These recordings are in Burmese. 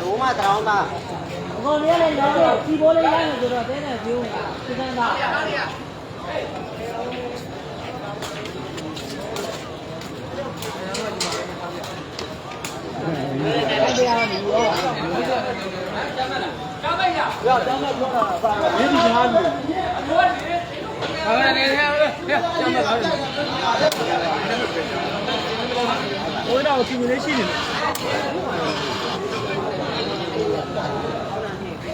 လုံးမတောင်းတာအကောင်လေးလည်းရောင်းပြီးဘိုးလေးရိုင်းနေဆိုတော့တဲနဲ့ပြောနေတာစိတ်ကန်းသားဟိုတော့စီမလေးရှိနေတယ်တို့ရနိုင်တော့နေရဟောတော့ကြောက်တော့ဘုန်းကြီးမလေးနဲ့ပြောင်းအောင်စားဖို့ရကျွန်တော်တရားကြီးဘာပြောနေလဲဟုတ်ကဲ့ဟာရုံသွားတာလေဒီမကောကျွန်တော်ရက်ကျော်ချို့ချို့ကလေးမကြည့်ရှိ ရယ်ရှိရယ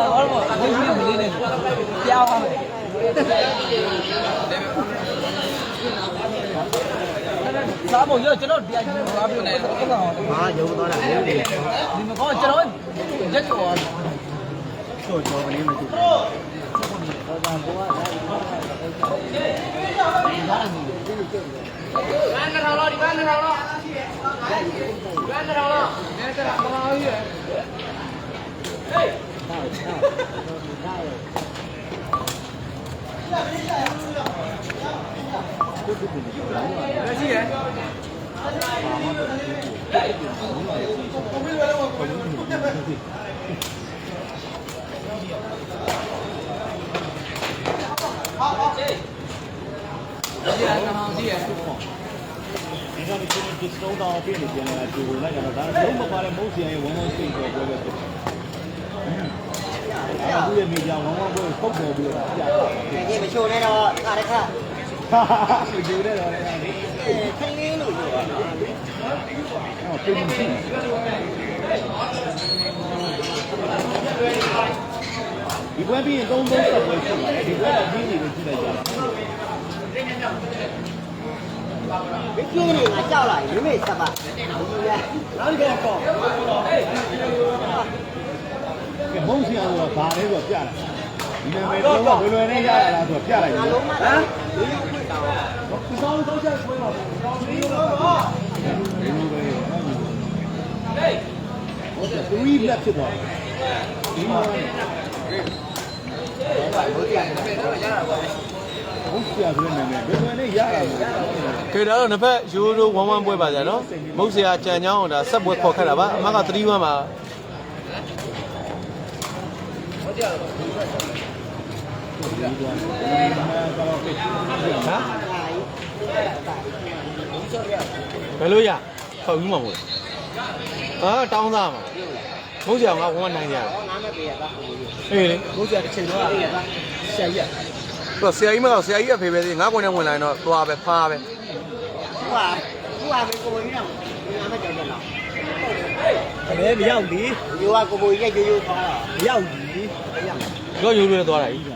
်ကမောင်ရှိရယ်ဒီကနေ့ကျွ န်တော် discount တောင်းပေးနေပြန်လာကြိုးလိုက်ကြတော့ဒါလုံးမပါတဲ့မုတ်စီရဲ့11စိတ်ကိုပြောပဲဖြစ်တယ်။အခုရဲ့မီဒီယာ11ပွဲပုတ်ပေါ်ပြီးတော့ပြတာ ဒီမချိုနဲ့တော့ခါတခါ။ ဒီကြိုးတဲ့တော့လည်းအဲ့ဒီခင်းလေးလို့ပြောတာဟောပြင်မရှိဒီပွဲပြီးရင်3 3ဆက်ပွဲရှိတယ်ဒီပွဲတော့ပြီးနေလို့ကြည့်လိုက်ကြတာမကျင်းနေငါကြောက်လာရင်မိမိစပါနောက်ဒီကတော့ကဲမုတ်စီအောင်တော့ဘာလဲဆိုတော့ပြတာဒီနာမည်တော့ဘယ်လိုနဲ့ရရလားဆိုတော့ပြလိုက်တယ်လုံးမဟမ် ဒီလိုခွင့်တောင်းဒီကောင်းတော့ချက်ဆွဲပါဘူးကောင်းပြီးတော့ဒီလိုပဲဟုတ်တယ်3 lap ဖြစ်သွားတယ်ဒီမှာဟုတ်တယ်ဟုတ်ပြဆိုတဲ့နာမည်ဘယ်လိုနဲ့ရရလဲခေဒါတော့နှစ်ဖက်ရိုးရိုးဝမ်းဝမ်းပွဲပါကြနော်မုတ်ဆရာကြံချောင်းဒါဆက်ပွဲခေါ်ခက်တာပါအမက3-1ပါ ဟမ်ဘယ်လိုရဖောက်ယူမှာမို့အာတောင်းသားမှာမဟုတ်ကြအောင်ငါဝမ်းနိုင်ကြတယ်ငါမပြေရပါဘူးအေးလေဘုရားတစ်ချိန်တော့ဆရာကြီးသူဆရာကြီးမတော့ဆရာကြီးကဖေးပဲသေးငါကွန်နဲ့ဝင်လာရင်တော့သွားပဲဖားပဲသူကသူကပဲကိုဘိုးကြီးတော့ငါမကြောက်တော့တကယ်မရောက်ဒီရိုးကကိုဘိုးကြီးရဲ့ရိုးရိုးသွားတာမရောက်ဒီတော့ရိုးရိုးနဲ့သွားတာကြီး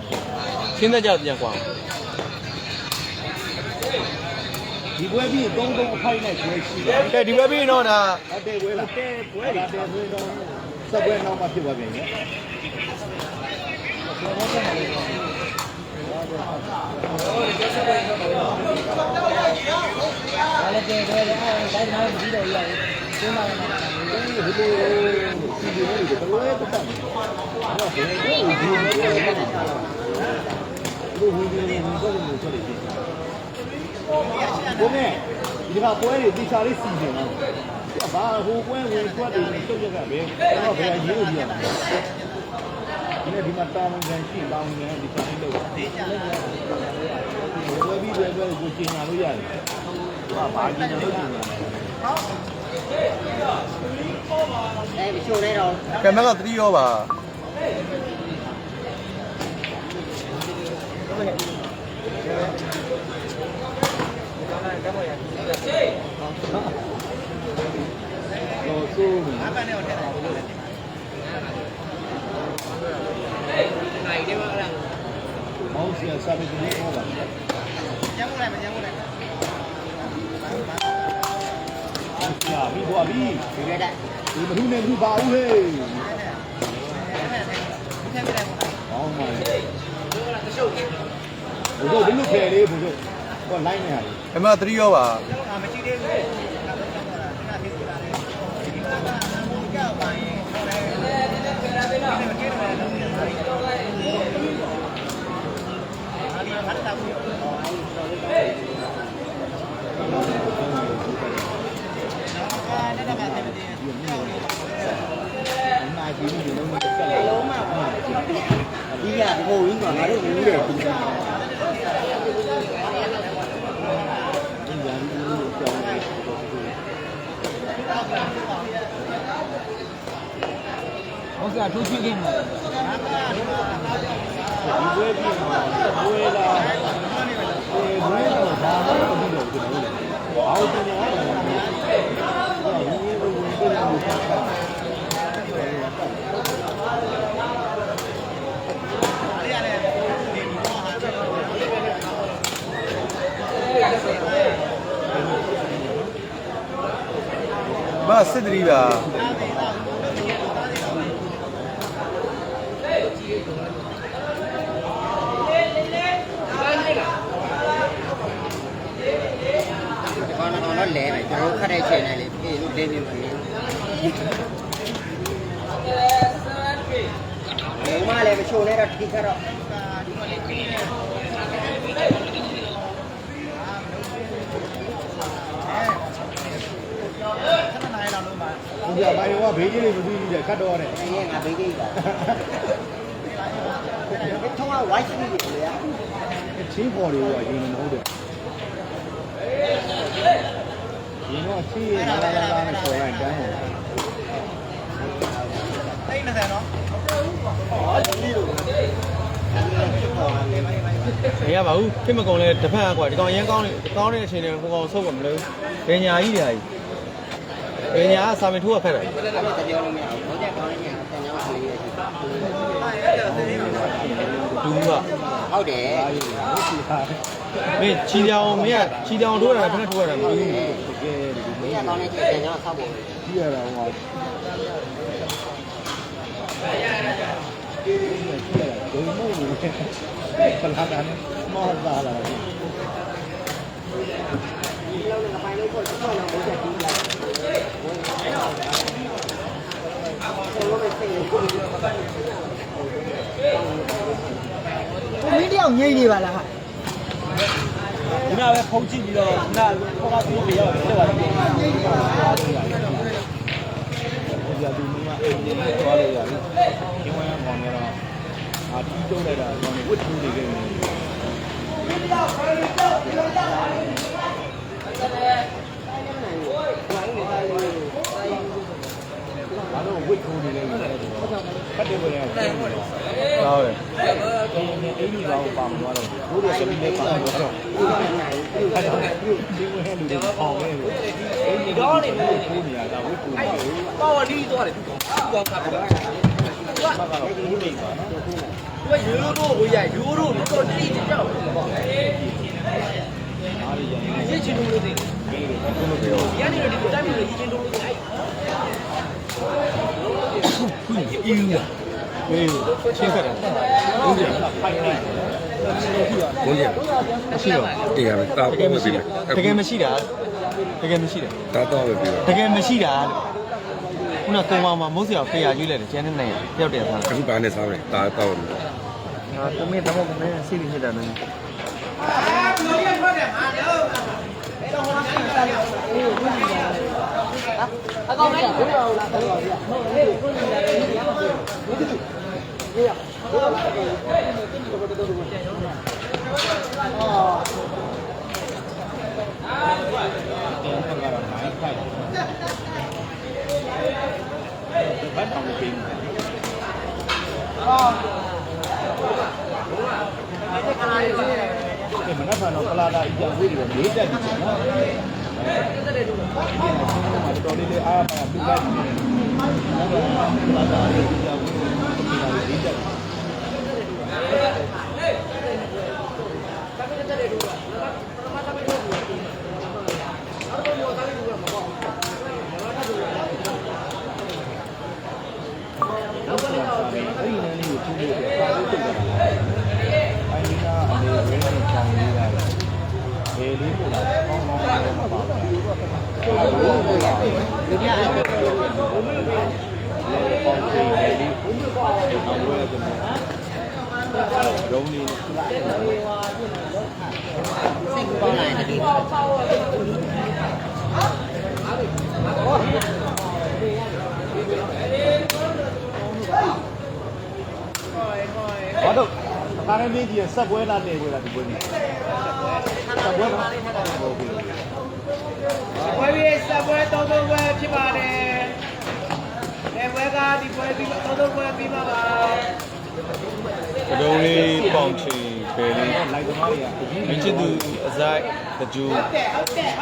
ရှင်းတဲ့ကြောက်ပြန်ကွာဒီပွဲပြီး3 3အဖိုက်နဲ့ကျွဲရှိတယ်ကဲဒီဘက်ပြီးတော့ဒါဟုတ်တယ်ပွဲလားတဲ့ပွဲတွေတဲ့ဆိုတော့စပွဲနောက်မှဖြစ်သွားပြန်တယ်ဒါလည်းတဲတဲတိုင်းနာမပြီးတော့ရအောင်ကျင်းပါမယ်ဒီလိုဒီလိုဒီလိုဘယ်လိုလဲပတ်တယ်ဟုတ် တယ်ဒီလိုဒီလိုဒီလိုဒီလိုဒီလိုဆိုတယ်ဘုမေဒီကပွဲတွေတိချာလေးစီနေလားဘာဟိုပွဲဝင်တွက်တယ်တုတ်ရက်ကပဲတော့ဘယ်ရေးလို့ပြရမလဲဒီနေ့ဒီမှာတာဝန်ခံရှိတာဝန်ခံဒီတိုင်းလို့တေချာလေးဘယ်ပြီးဘယ်ဘယ်ကိုကျင်ညာလို့ရတယ်ဘာဘာကျင်ညာလို့ကျင်ညာအဲမချိုနဲ့တော့ကဲမက3ရောပါ တော့ဆိုးနေအပန်းနဲ့တော့ထည့်တာဘယ်လိုလဲနိုင်တယ်ပါလားမောင်စီယာစာပေကြီးဟောပါညမလိုက်မညမလိုက်ဆရာပြီးသွားပြီဒီရက်တဲ့ဒီမထူးနဲ့မထူးပါဘူးဟေးဟောမှာလေ ဘုဇုတ်ဒီလူဖယ်လေးဘုဇုတ်ဟော line နေရတယ်အမ3ရောပါနာကြီးနေလုံးမတက်လာဘူးအဒီကဘိုးရင်းကငါတို့ဦးရဲ့ပူတာ ဟုတ်ကဲ့ထိုးချင်ကိမှာဒီဘွဲပြီးတော့ဘွဲလာအဲဘွဲတော့ဘာမှမပြီးတော့ကျွန်တော်တို့အောက်တင်ရတယ်ဒီလိုဝင်ဝင်လို့ဆက်တာ မစစ်တရီပါဒီကောင်ကတော့လဲမယ်ကျွန်တော်ခတ်တဲ့ချိန်နဲ့လေပြေလို့တင်းနေမှာလေဘယ်မှလည်းမချိုနဲ့တော့ထိခါတော့ ဒီကဘာရောဘေးကြီးလေးမပြီးဘူးတဲ့ခတ်တော့တဲ့အဲ့ဒီငါဘေးကြီးပါဘယ်ထုံးကဝိုင်းရှိနေလေอ่ะချင်းပေါ်တွေကရင်းနေမဟုတ်တယ်ရင်းတော့ချီးရလာလာလာနဲ့ခေါ်လိုက်တန်းတယ်မရပါဘူးခင်မကုံလဲတစ်ဖက်ကကွာဒီကောင်ရမ်းကောင်းနေကောင်းတဲ့အချိန်တွေဟိုကောင်ဆုပ်မှာမလို့ဘယ်ညာကြီးတွေဟာကြီး ဘယ်ညာကစာမင်ထိုးကဖက်တယ်အဲ့ဒါတပြောလို့မရဘူးဘုရားကောင်းနေတယ်တန်ကြောင်းဆွေးရရှိဒူးကဟုတ်တယ်အားရည်ဟုတ်ပြီဟာမင်းချီတောင်မင်းကချီတောင်ထိုးတာဖက်ထိုးရတာမပြီးဘူးတကယ်ဒီဘုလိုရားကောင်းနေတယ်တန်ကြောင်းဆောက်ဖို့ကြည့်ရတာဟောကြည့်ရတာဒုံမို့လို့ပလာတာနဲ့မောတာလာတယ်ဒီလောက်နဲ့ပိုင်းလေးကိုဆက်တော့ဘုရားကြီးလိုက်ဆောလို့မသိဘူး ကိုမင်းတယောက်ငိမ့်နေပါလားဟာခုနပဲဖုံးကြည့်ပြီးတော့ခုနကခေါင်းကသူ့ပြေရောက်တယ်ပါဒီကြတူမင်းကအိမ်ကြီးသွားလို့ရတယ်။ဒီဝမ်းကောင်ကတော့အာတီးတုံးလိုက်တာကောင်ဝတ်ထူးနေခဲ့တယ်။ဘာလို့ ဝတ်ထူးနေလဲဆိုတော့ဖတ်တယ်ဘယ်လဲ။အဲ့ဟုတ်တယ်ဒီအိမ်ကြီးကောင်ပါမသွားတော့ဘိုးရကလေးလေးပါတော့တော့အဲ့တော့ဒီဝဲလူတွေပေါင်းနေတယ်။အိမ်ကြီးတော့နေလို့ထူးနေရတာဝတ်ထူးနေတယ်။ပေါ့ဒီသွားတယ်သူကသူကခါတယ်ဘာကတော့ထူးနေပါနော်။သူကရိုးရိုးဝေးရရိုးရိုးတော့တိတိကျကျပေါ့အားရရရင်ရစ်ချင်လို့သိတယ်ပြီးတယ်ဘယ်လိုပြောရန်နေတော့ဒီတိုင်းမျိုးရစ်ချင်လို့ သိအဲ့အီးလားအေးချင်းခက်တာဟုတ်တယ်ဖိုင်နေဘုန်းကြီးမရှိတော့တရားပဲတာတော့မပြီးဘူးတကယ်မရှိတာတကယ်မရှိတာတာတော့ပဲပြီးတော့တကယ်မရှိတာခုနကုံပေါင်းမှာမုတ်စရာဖေးရကျွေးလိုက်တယ်ကျန်တဲ့နိုင်ရောက်တယ်ဆန်းအခုဘာနဲ့စားမလဲတာတော့ငါတမင်းတမောကမင်းစိတ်ဖြစ်တာနော်အကောင်လေးဘုရားလာတော့ဗျာဟုတ်လေကိုကြီးလာတယ်ဗျာဟုတ်တယ်ဒီရဘုရားလာတယ်တော်တော်တော်တော်အော်တယ်ဖက်ကတော့နိုင်ဖိုက်ဘတ်တောင်ပေးနေအော်တယ်မနက်ဖြန်တော့ပလာ တာအကြောင်းလေးတွေလေးတက်ပြီနော်အဲဒီမှာ တော်လေးလေးအားပါပြလိုက်တယ်ပလာတာလေးအကြောင်းလေးလေးတက်ပြီ အဲ့ဒီနေလေးကိုကြည့်လို့ပါလို့တိတ်တာ။အိုင်နာအနေဝဲနဲ့ကြောင်လေးရတယ်။ဘယ်လေးပို့လာကောင်းကောင်းလေးမပါဘူး။အဲ့ဒါကိုပို့လာတယ်။ ဒီပြအဲ့ဒါ လေပေါင်းသေးတယ်လေး။အောင်ဝဲကြမှာ။ရုံးလေး စိတ်ကောင်းလာတယ်ဒီ လည်းမင်းကြီးဆက်ပွဲလားနေပွဲလားဒီပွဲကြီးဆက်ပွဲပါဟုတ်ပြီပွဲပြီးစပွဲသုံးသုံးပွဲဖြစ်ပါတယ်။အဲပွဲကဒီပွဲပြီးသုံးသုံးပွဲပြီးပါပါဘဒုံလေးပေါင်ချီဘယ်လေးလိုက်သမားတွေကမင်းချစ်သူအစိုက်တကြူ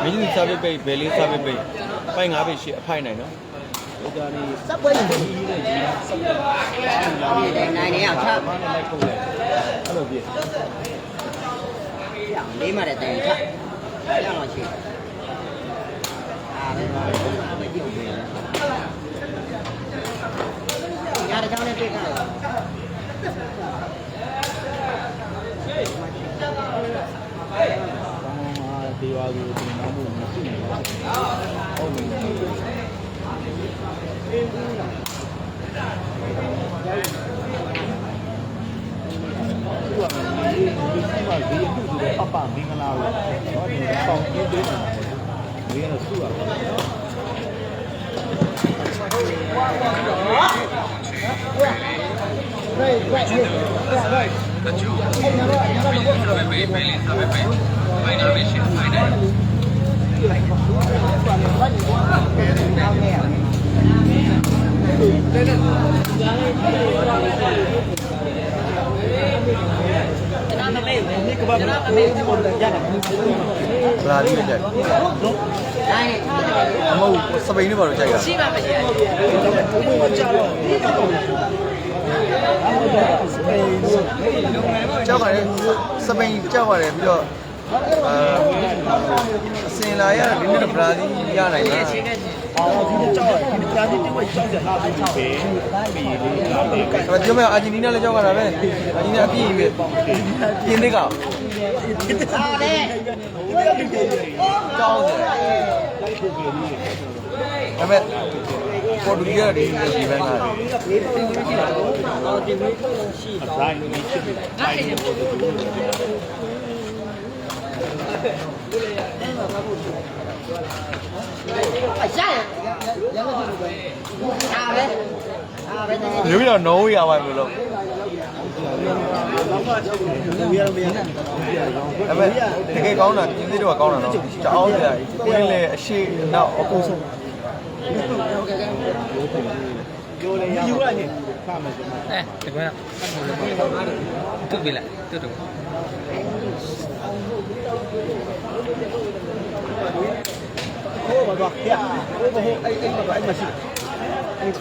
မင်းချစ်သူစာပေပိတ်ဘယ်လေးစာပေပိတ်ပိုင်၅ပိတ်ရှိအဖိုက်နိုင်နော် ဒီကနေ့ဆက်ပွဲကြီးကြီးနဲ့ကြီးဆက်ပွဲနိုင်နေအောင်ချဘာနဲ့လိုက်ထုတ်လဲအဲ့လိုပြည့်လေးမှတဲ့တိုင်ချရအောင်ရှိအားလည်းမကြည့်ဘူးရတဲ့ကြောင်းနဲ့တွေ့ကြတယ် ကောင်းမှာဒီဝါကိုဒီနာမှုမရှိနေပါဘူးဟုတ်တယ်သူကဒီဒီမှာဒီအခုဒီပပမင်္ဂလာကိုတော့ဒီပေါင်ကြီးပေးနေတာဒီကတော့စုရပါတော့ ဗလာလေးပဲကြိုက်နိုင်နေချတယ်အမဟုတ်စပိန်လေးပါတော့ကြိုက်တာရှိမှမရှိရ ကြောက်ပါတယ်စပိန်ကြောက်ပါတယ်ပြီးတော့အာအစင်လာရဒီနေ့ဗလာလေးရနိုင်လားအော်ဒီကြောက်ဒီကြာဒီတိဝကြောက်ကြလာပြီပဲပြီးလေးလာလေးကအဲ့တော့ပြောမယ်အာဂျင်တီးနားလည်းကြောက်ကြတာပဲအာဂျင်တီးနားအပြည့်ပဲပြင်းသေးကစားတယ်ကြောက်တယ်လိုက်ဖို့ပြီးလေးဒါပေမဲ့ ပေါ်တူဂီကဒီဒီဘက်ကအတိုင်းလေးချစ်ပြီးတိုင်းလေးပို့တူအရှာရရမကြည့်ဘူးပဲအားပဲအားပဲနေမျိုးပြီးတော့နိုးရပါမလို့ဝီရမရဒါပေမဲ့တကယ်ကောင်းတာပြင်းသေးတော့ကောင်းတာနော်ကြောက်အောင်ကြာကိုင်းလေအရှိနောက်အကုန်ဆုံး ကျိုးလေးရယူရချင်းခမယ်ကျွန်တော်။အဲဒီကွာတုတ်ပြီလားတုတ်တော့ဟိုဘာတော့ဟဲ့ဟိုဘိုအဲ့အဲ့အဲ့မရှိတယ်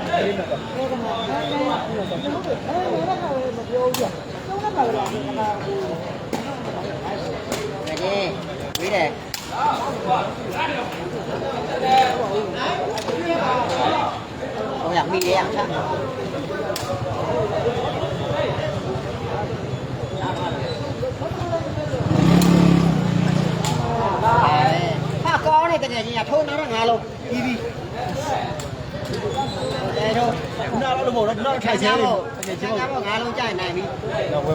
ဝေးတယ်ဟိုရမိရအောင်ချဟာကောင်းနေတကယ်ကြီးကထုံးတော့ငါ လုံးပြီးပြီတယ်တော့ခုနကတော့မဟုတ်တော့နောက်ထိုင်ချဲလေးတကယ်ချင်းငါတော့ငါလုံးကြိုင်နိုင်ပြီနောက်ဝဲ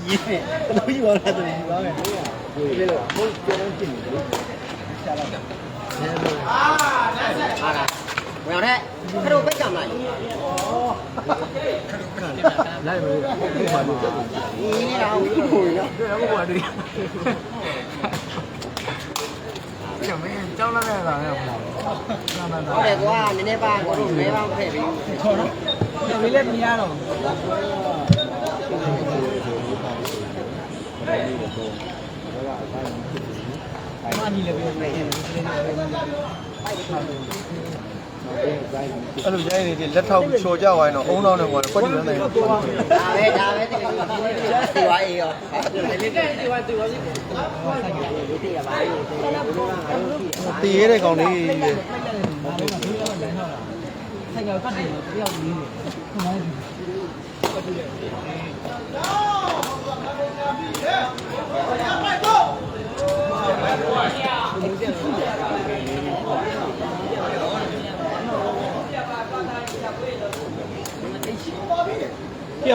ကြီးလဲတော့ယူရတာတူယူပါမယ်ဒီလိုဘုတ်ကျောင်းကျင်နေတယ်ရှာလာတယ်ဟာလား ဝင်ရဲခရိုပိတ်ကြမလားလိုက်မယ်ဒီမှာလို့ဒီနေ့တော့ဟိုရတော့ဘုရားတို့ကျမင်းကျောင်းလာတဲ့လာရမလားနာနာနာဟုတ်တယ်ကွာနည်းနည်းပါကိုတို့မဲပေါင်းဖဲ့ပြီးခေါ်နော်။ဒီလည်းမရတော့ဒါလေးတော့ဒါကအတိုင်းဖြစ်မမီလည်းပြောနေတယ် အဲ့လိုရိုင်းနေတယ်လက်ထောက်ချော်ကြသွားရင်တော့အုံနောက်နဲ့ကွာကွက်တူနေတယ်ဒါပဲဒါပဲတကယ်လို့ဒီဝါအေးရောလေးတဲ့ဒီဝါဒီဝါလေးဒီတရပါလေတည်ရတဲ့ကောင်လေးတွေဆိုင်ရောကတ်တယ်တယောက်ကြီးနေပြ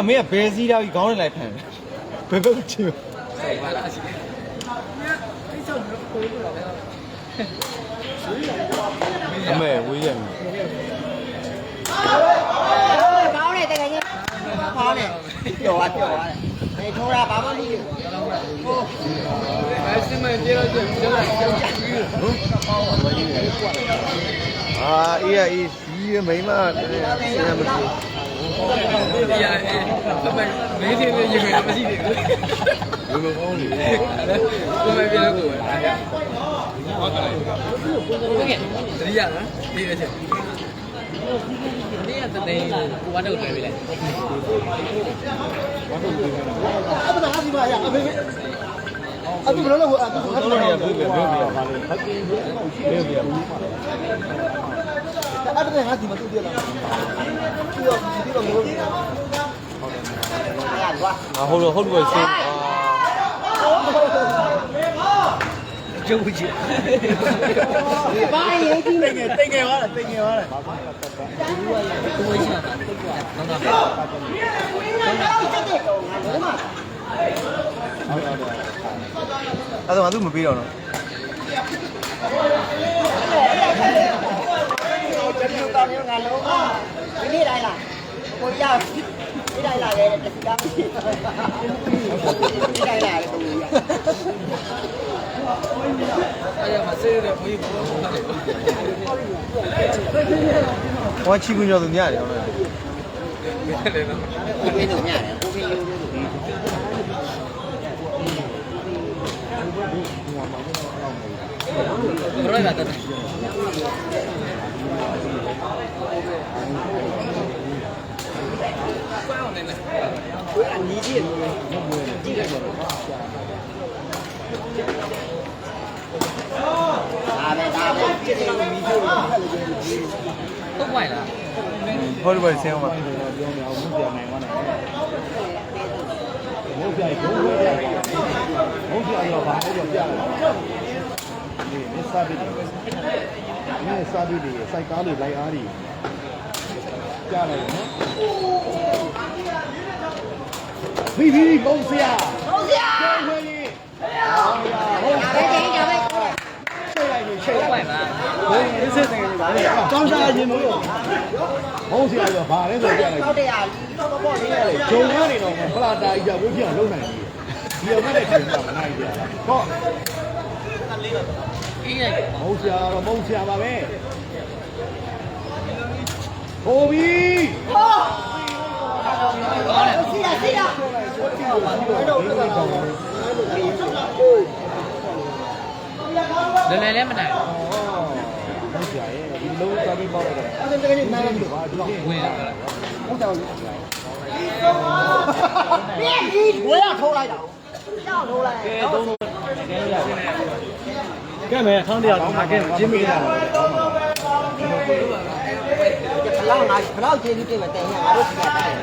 မင်းကဘယ်စီးတော့ခေါင်းနဲ့လိုက်ဖမ်းဘယ်ဘက်ကချင်းအမေဝေးရမယ်ကောင်းတယ်တကယ်ကြီးကောင်းတယ်ပျော်သွားပျော်သွားတယ်အဲထိုးတာဘာမှမလုပ်ဘူးဟိုအာအေးရအေးစီး ရမိမဆရာမသိမေးတယ်ရေခဲမရှိသေးဘူးဘူးဘယ်ကောင်းလဲကိုမပြေတော့ကိုဟုတ်ကဲ့တတိယနော်ဒီရချက်ဒီရတဲ့တဲ့ကိုဝတ်တော့တယ်ပြီလေအဲ့ဒါဘယ်လိုလဲဟိုအဲ့ဒါဘယ်လိုလဲဘယ်လိုလဲဘယ်လိုလဲ အဲ့ဒါငါဒီမှာတူပြလာသူကဒီတော့မဟုတ်ဘူးငါဟုတ်လို့ဟုတ်လို့ဆင်းကျုပ်ကြီးဘာရေးကြည့်နေတိတ်ငယ်သွားတယ်တိတ်ငယ်သွားတယ်ကိုရှိတာတော့တော့အဲ့တော့ငါသူ့မပေးတော့တော့ကျွန်တော်ကောင်းရောငါလုံးဒီနေ့တိုင်းလားကိုကြောက်ဒီတိုင်းလာတယ်တတိယမရှိဒီတိုင်းလာတယ်ကိုကြီးအဲ့ဒါမှစေးတယ်ဘုရားဘုရားဟုတ်တယ်ဟောချီကွင်းကျော်သူညရတယ်ဟုတ်လား တယ်နော်ကိုပြင်းလို့ညတယ်ကိုပြင်းလို့လို့ဘရောကတော့ကိုအနီးကြီးကြည့်လိုက်ပါဒါပဲဒါပဲကြည့်လို့မီးထိုးလို့ဟုတ် ပါလားဟုတ်တယ်ပဲဆင်းအောင်ပါပြောနေအောင်ဘုရားနိုင်သွားတယ်ဘုရားရုံးခွဲကြတယ်ဘုရားရောဘာလို့ပြလဲဒီမစ္စတာ ဘီဒီမစ္စတာဘီဒီစိုက်ကားလေးလိုက်အားကြီးကြားလိုက်နော်ဘီဘီဘုံဆရာဘုံဆရာဘုံကြီးဟုတ်ပါဘူးချိန်လိုက်ချိန်ဟုတ်လိုက်ပါလားဘယ်ရင်းစစ်နေကြလဲတောင်းစားခြင်းမလို့ဘုံဆရာရောဘာလဲဆိုပြလိုက်ဟုတ်တယ်ဟာတော့ပေါ့နေရတယ်ဂျုံရနေတော့ဖလာတာကြီးကဝိပြန်လုံးနိုင်ပြီဒီအမနဲ့ချိန်တာမနိုင်ကြဟောအေး ရိုက်မုံဆရာတော့မုံဆရာပါပဲဟိုဘီကောင်းတယ်စီရစီရလဲလဲလဲမနိုင်မုံဆရာရဲ့ဒီလုံးသားပြီးပေါ့တယ်အဲ့ဒါတကယ်ကြီးနားနေလို့ဘာဒီနေ့ဝင်လာတာဟုတ်တယ်ပြင်းကြီးဝဲရထိုးလိုက်တာကြောက်ထိုးလိုက်ကဲ မယ်ထောင်းတရားငါကဲဂျင်းမိတာခလောက်ငါခလောက်ကျေးဇူးတင်မတင်ရငါတို့စီရတိုင်း